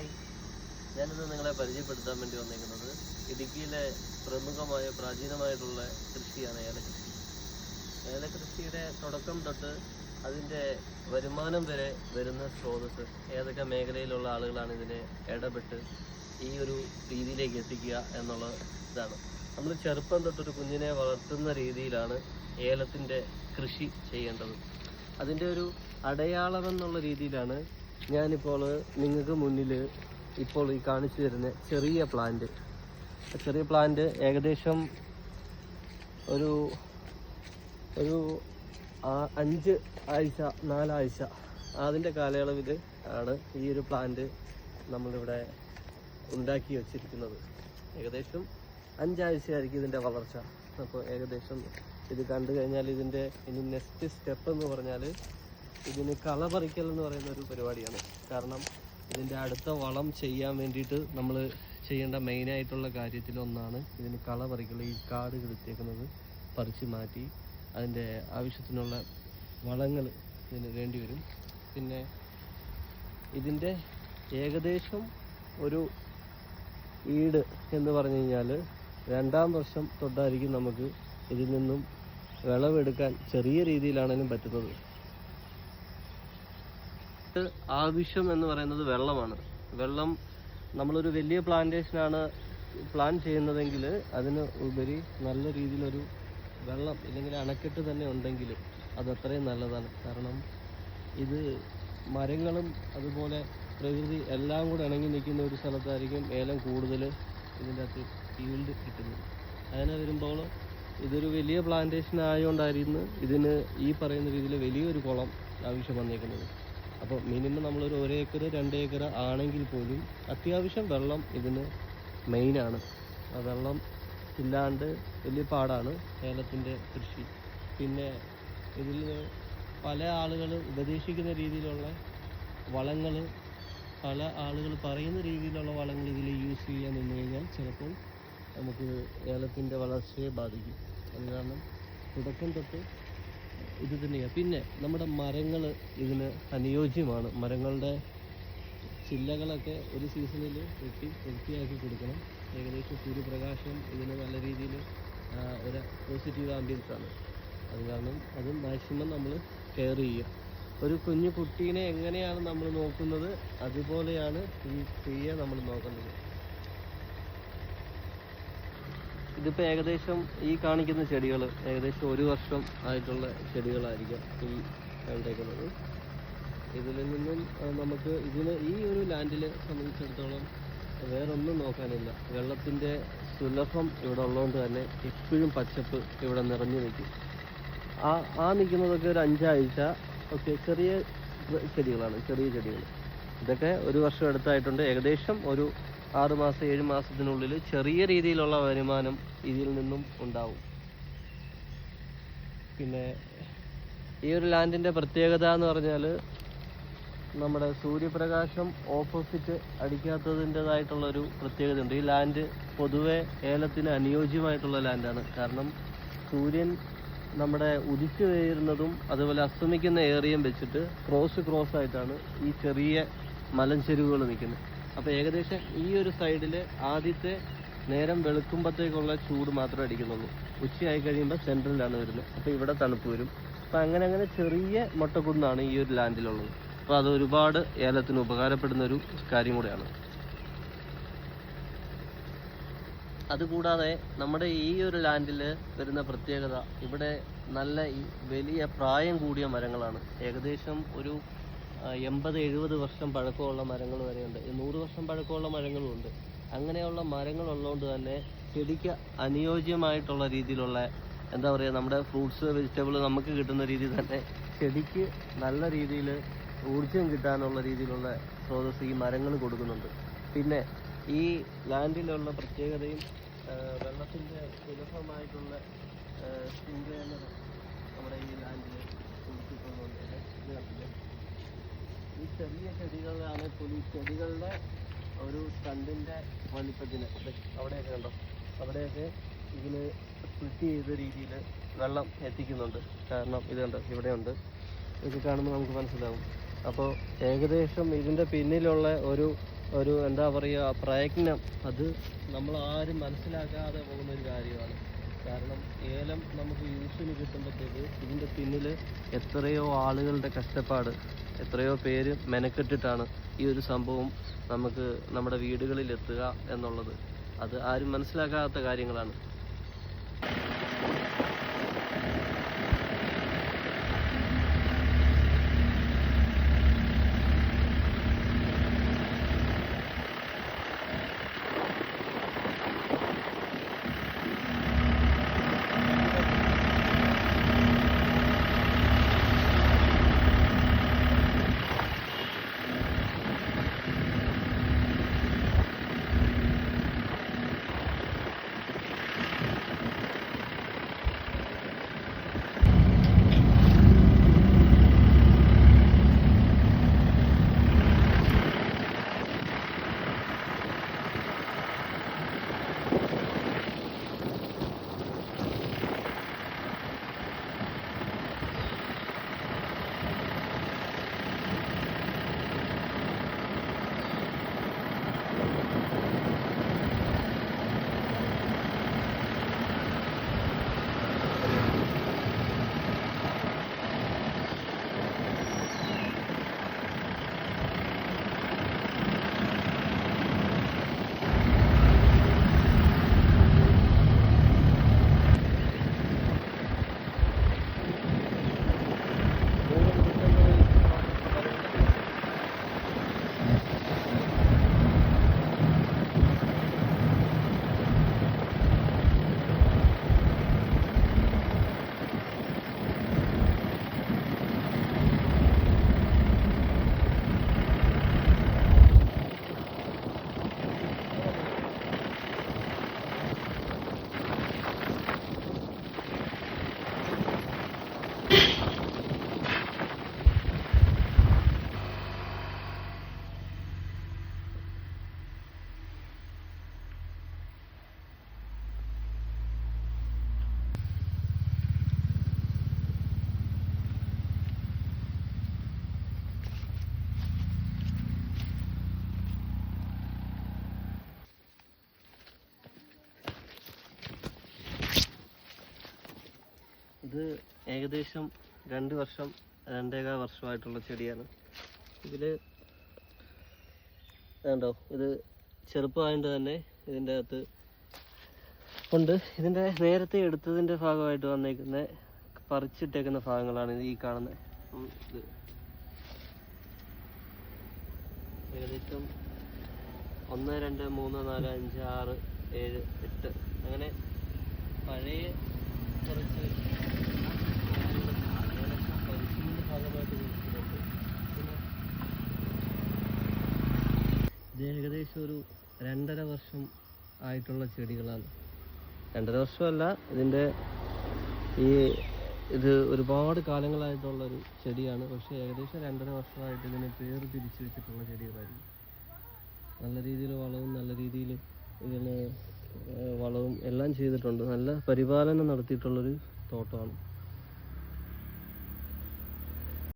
Hi ഞാനിന്ന് നിങ്ങളെ പരിചയപ്പെടുത്താൻ വേണ്ടി വന്നിരിക്കുന്നത് ഇടുക്കിയിലെ പ്രമുഖമായ പ്രാചീനമായിട്ടുള്ള കൃഷിയാണ് ഏലകൃഷി ഏലകൃഷിയുടെ തുടക്കം തൊട്ട് അതിന്റെ വരുമാനം വരെ വരുന്ന സ്രോതസ് ഏതൊക്കെ മേഖലയിലുള്ള ആളുകളാണ് ഇതിനെ ഇടപെട്ട് ഈ ഒരു രീതിയിലേക്ക് എത്തിക്കുക എന്നുള്ള ഇതാണ്. നമ്മൾ ചെറുപ്പം തൊട്ടൊരു കുഞ്ഞിനെ വളർത്തുന്ന രീതിയിലാണ് ഏലത്തിന്റെ കൃഷി ചെയ്യേണ്ടത്. അതിന്റെ ഒരു അടയാളം എന്നുള്ള രീതിയിലാണ് ഞാനിപ്പോൾ നിങ്ങൾക്ക് മുന്നിൽ ഇപ്പോൾ ഈ കാണിച്ചു തരുന്ന ചെറിയ പ്ലാന്റ് ചെറിയ പ്ലാന്റ് ഏകദേശം ഒരു ഒരു അഞ്ച് ആഴ്ച നാലാഴ്ച അതിന്റെ കാലയളവിൽ ആണ് ഈ ഒരു പ്ലാന്റ് നമ്മളിവിടെ ഉണ്ടാക്കി വച്ചിരിക്കുന്നത്. ഏകദേശം അഞ്ചാഴ്ചയായിരിക്കും ഇതിന്റെ വളർച്ച. അപ്പോൾ ഏകദേശം ഇത് കണ്ടു കഴിഞ്ഞാൽ ഇതിന്റെ ഇനി നെക്സ്റ്റ് സ്റ്റെപ്പ് എന്ന് പറഞ്ഞാൽ ഇതിന് കള പറിക്കൽ എന്ന് പറയുന്ന ഒരു പരിപാടിയാണ്. കാരണം ഇതിന്റെ അടുത്ത വളം ചെയ്യാൻ വേണ്ടിയിട്ട് നമ്മൾ ചെയ്യേണ്ട മെയിനായിട്ടുള്ള കാര്യത്തിലൊന്നാണ് ഇതിന് കള പറിക്കൽ ഈ കാട് കിളിത്തേക്കുന്നത് പറിച്ച് മാറ്റി അതിന്റെ ആവശ്യത്തിനുള്ള വളങ്ങൾ ഇതിന് വേണ്ടി വരും. പിന്നെ ഇതിന്റെ ഏകദേശം ഒരു ഈട് എന്ന് പറഞ്ഞു കഴിഞ്ഞാൽ രണ്ടാം വർഷം തൊട്ടായിരിക്കും നമുക്ക് ഇതിൽ നിന്നും വിളവെടുക്കാൻ ചെറിയ രീതിയിലാണെങ്കിലും പറ്റുന്നത്. ഇത് ആവശ്യം എന്ന് പറയുന്നത് വെള്ളമാണ്. വെള്ളം നമ്മളൊരു വലിയ പ്ലാന്റേഷനാണ് പ്ലാൻ ചെയ്യുന്നതെങ്കിൽ അതിന് ഉപരി നല്ല രീതിയിലൊരു വെള്ളം ഇല്ലെങ്കിൽ അണക്കെട്ട് തന്നെ ഉണ്ടെങ്കിൽ അത് അത്രയും നല്ലതാണ്. കാരണം ഇത് മരങ്ങളും അതുപോലെ പ്രകൃതി എല്ലാം കൂടെ ഇണങ്ങി നിൽക്കുന്ന ഒരു സ്ഥലത്തായിരിക്കും ഏലം കൂടുതൽ ഇതിന്റെ അകത്ത് ഫീൽഡ് കിട്ടുന്നത്. അങ്ങനെ വരുമ്പോൾ ഇതൊരു വലിയ പ്ലാന്റേഷൻ ആയതുകൊണ്ടായിരുന്നു ഇതിന് ഈ പറയുന്ന രീതിയിൽ വലിയൊരു കുളം ആവശ്യം വന്നേക്കുന്നത്. അപ്പോൾ മിനിമം നമ്മളൊരു ഒരു ഏക്കർ രണ്ട് ഏക്കർ ആണെങ്കിൽ പോലും അത്യാവശ്യം വെള്ളം ഇതിന് മെയിനാണ്. ആ വെള്ളം ഇല്ലാണ്ട് വലിയ പാടാണ് ഏലത്തിന്റെ കൃഷി. പിന്നെ ഇതിൽ പല ആളുകൾ ഉപദേശിക്കുന്ന രീതിയിലുള്ള വളങ്ങൾ പല ആളുകൾ പറയുന്ന രീതിയിലുള്ള വളങ്ങൾ ഇതിൽ യൂസ് ചെയ്യാൻ നിന്ന് കഴിഞ്ഞാൽ ചിലപ്പോൾ നമുക്ക് ഏലത്തിന്റെ വളർച്ചയെ ബാധിക്കും. അത് കാരണം തുടക്കം തൊട്ട് ഇത് തന്നെയാണ് പിന്നെ നമ്മുടെ മരങ്ങൾ ഇതിന് അനുയോജ്യമാണ്. മരങ്ങളുടെ ചില്ലകളൊക്കെ ഒരു സീസണിൽ വെട്ടി വൃത്തിയാക്കി കൊടുക്കണം. ഏകദേശം സൂര്യപ്രകാശം ഇതിന് നല്ല രീതിയിൽ ഒരു പോസിറ്റീവ് ആംബിയൻസ് ആണ്. അത് കാരണം അത് മാക്സിമം നമ്മൾ കെയർ ചെയ്യുക. ഒരു കുഞ്ഞു കുട്ടീനെ എങ്ങനെയാണ് നമ്മൾ നോക്കുന്നത്? അതുപോലെയാണ് ഈ ട്രീയെ നമ്മൾ നോക്കേണ്ടത്. ഇതിപ്പോൾ ഏകദേശം ഈ കാണിക്കുന്ന ചെടികൾ ഏകദേശം ഒരു വർഷം ആയിട്ടുള്ള ചെടികളായിരിക്കും ഈ കണ്ടേക്കുന്നത്. ഇതിൽ നിന്നും നമുക്ക് ഇതിന് ഈ ഒരു ലാൻഡിൽ സംബന്ധിച്ചിടത്തോളം വേറൊന്നും നോക്കാനില്ല. വെള്ളത്തിന്റെ സുലഭം ഇവിടെ ഉള്ളതുകൊണ്ട് തന്നെ എപ്പോഴും പച്ചപ്പ് ഇവിടെ നിറഞ്ഞു നിൽക്കും. ആ ആ നിൽക്കുന്നതൊക്കെ ഒരു അഞ്ചാഴ്ച ഒക്കെ ചെറിയ ചെടികളാണ് ചെറിയ ചെടികൾ ഇതൊക്കെ ഒരു വർഷം അടുത്തായിട്ടുണ്ട്. ഏകദേശം ഒരു ആറ് മാസം ഏഴ് മാസത്തിനുള്ളിൽ ചെറിയ രീതിയിലുള്ള വരുമാനം ഇതിൽ നിന്നും ഉണ്ടാവും. പിന്നെ ഈ ഒരു ലാൻഡിന്റെ പ്രത്യേകത എന്ന് പറഞ്ഞാൽ നമ്മുടെ സൂര്യപ്രകാശം ഓപ്പോസിറ്റ് അടിക്കാത്തതിന്റെതായിട്ടുള്ളൊരു പ്രത്യേകതയുണ്ട്. ഈ ലാൻഡ് പൊതുവെ ഏലത്തിന് അനുയോജ്യമായിട്ടുള്ള ലാൻഡാണ്. കാരണം സൂര്യൻ നമ്മുടെ ഉദിച്ചു വീഴുന്നതും അതുപോലെ അസ്തമിക്കുന്ന ഏറിയയും വെച്ചിട്ട് ക്രോസ് ക്രോസ് ആയിട്ടാണ് ഈ ചെറിയ മലഞ്ചെരുവുകൾ നിൽക്കുന്നത് അപ്പോൾ ഏകദേശം ഈ ഒരു സൈഡിൽ ആദ്യത്തെ നേരം വെളുക്കുമ്പോഴത്തേക്കുള്ള ചൂട് മാത്രമേ അടിക്കുന്നുള്ളൂ. ഉച്ചയായി കഴിയുമ്പോൾ സെൻട്രലിലാണ് വരുന്നത്. അപ്പോൾ ഇവിടെ തണുപ്പ് വരും. അപ്പോൾ അങ്ങനെ അങ്ങനെ ചെറിയ മൊട്ടക്കുന്നാണ് ഈ ഒരു ലാൻഡിലുള്ളത് അപ്പോൾ അത് ഒരുപാട് ഏലത്തിന് ഉപകാരപ്പെടുന്ന ഒരു കാര്യം കൂടെയാണ്. അതുകൂടാതെ നമ്മുടെ ഈ ഒരു ലാൻഡിൽ വരുന്ന പ്രത്യേകത ഇവിടെ നല്ല വലിയ പ്രായം കൂടിയ മരങ്ങളാണ്. ഏകദേശം ഒരു എൺപത് എഴുപത് വർഷം പഴക്കമുള്ള മരങ്ങൾ വരെയുണ്ട്. നൂറ് വർഷം പഴക്കമുള്ള മരങ്ങളും ഉണ്ട്. അങ്ങനെയുള്ള മരങ്ങൾ ഉള്ളതുകൊണ്ട് തന്നെ ചെടിക്ക് അനുയോജ്യമായിട്ടുള്ള രീതിയിലുള്ള എന്താ പറയുക നമ്മുടെ ഫ്രൂട്ട്സ് വെജിറ്റബിൾ നമുക്ക് കിട്ടുന്ന രീതിയിൽ തന്നെ ചെടിക്ക് നല്ല രീതിയിൽ ഊർജം കിട്ടാനുള്ള രീതിയിലുള്ള സ്രോതസ് ഈ മരങ്ങൾ കൊടുക്കുന്നുണ്ട്. പിന്നെ ഈ ലാൻഡിലുള്ള പ്രത്യേകതയും വെള്ളത്തിന്റെ സുലഭമായിട്ടുള്ള സ്പ്രിംഗ്ലർ നമ്മുടെ ഈ ലാൻഡിൽ കൊടുത്തിട്ടുള്ളതുകൊണ്ട് തന്നെ ഇത് കണ്ടില്ലേ? ഈ ചെറിയ ചെടികളാണ് പുലി ചെടികളുടെ ഒരു തണ്ടിന്റെ വലിപ്പത്തിന്. അവിടെയൊക്കെ കണ്ടോ? അവിടെയൊക്കെ ഇതിന് സ്പ്ലിറ്റ് ചെയ്ത രീതിയിൽ വെള്ളം എത്തിക്കുന്നുണ്ട്. കാരണം ഇത് കണ്ടോ? ഇവിടെയുണ്ട് ഇത് കാണുമ്പോൾ നമുക്ക് മനസ്സിലാവും. അപ്പോൾ ഏകദേശം ഇതിന്റെ പിന്നിലുള്ള ഒരു ഒരു എന്താ പറയുക പ്രയത്നം അത് നമ്മൾ ആരും മനസ്സിലാക്കാതെ പോകുന്ന ഒരു കാര്യമാണ്. കാരണം ഏലം നമുക്ക് യൂസിന് കിട്ടുമ്പോഴത്തേക്ക് ഇതിന്റെ പിന്നിൽ എത്രയോ ആളുകളുടെ കഷ്ടപ്പാട് എത്രയോ പേര് മെനക്കെട്ടിട്ടാണ് ഈ ഒരു സംഭവം നമുക്ക് നമ്മുടെ വീടുകളിൽ എത്തുക എന്നുള്ളത്. അത് ആരും മനസ്സിലാക്കാത്ത കാര്യങ്ങളാണ്. ഇത് ഏകദേശം രണ്ട് വർഷം രണ്ടേകാൽ വർഷമായിട്ടുള്ള ചെടിയാണ്. ഇതിൽ കണ്ടോ ഇത് ചെറുപ്പമായത് തന്നെ ഇതിന്റെ അകത്ത് ഉണ്ട്. ഇതിന്റെ നേരത്തെ എടുത്തതിന്റെ ഭാഗമായിട്ട് വന്നേക്കുന്ന പറിച്ചിട്ടേക്കുന്ന ഭാഗങ്ങളാണ് ഈ കാണുന്നത് ഇത് ഏകദേശം ഒന്ന് രണ്ട് മൂന്ന് നാല് അഞ്ച് ആറ് ഏഴ് എട്ട്. അങ്ങനെ പഴയ കുറച്ച് കാര്യങ്ങൾ ഏകദേശം പരിശീലനത്തിന്റെ ഭാഗമായിട്ട് നിൽക്കുന്നുണ്ട് പിന്നെ ഇത് ഏകദേശം ഒരു രണ്ടര വർഷം ആയിട്ടുള്ള ചെടികളാണ്. രണ്ടര വർഷമല്ല ഇതിന്റെ ഈ ഇത് ഒരുപാട് കാലങ്ങളായിട്ടുള്ളൊരു ചെടിയാണ്. പക്ഷേ ഏകദേശം രണ്ടര വർഷമായിട്ട് ഇതിനെ പേര് തിരിച്ചു വെച്ചിട്ടുള്ള ചെടികളായിരുന്നു. നല്ല രീതിയിൽ വളവും നല്ല രീതിയിൽ ഇതിന് വളവും എല്ലാം ചെയ്തിട്ടുണ്ട്. നല്ല പരിപാലനം നടത്തിയിട്ടുള്ളൊരു തോട്ടമാണ്.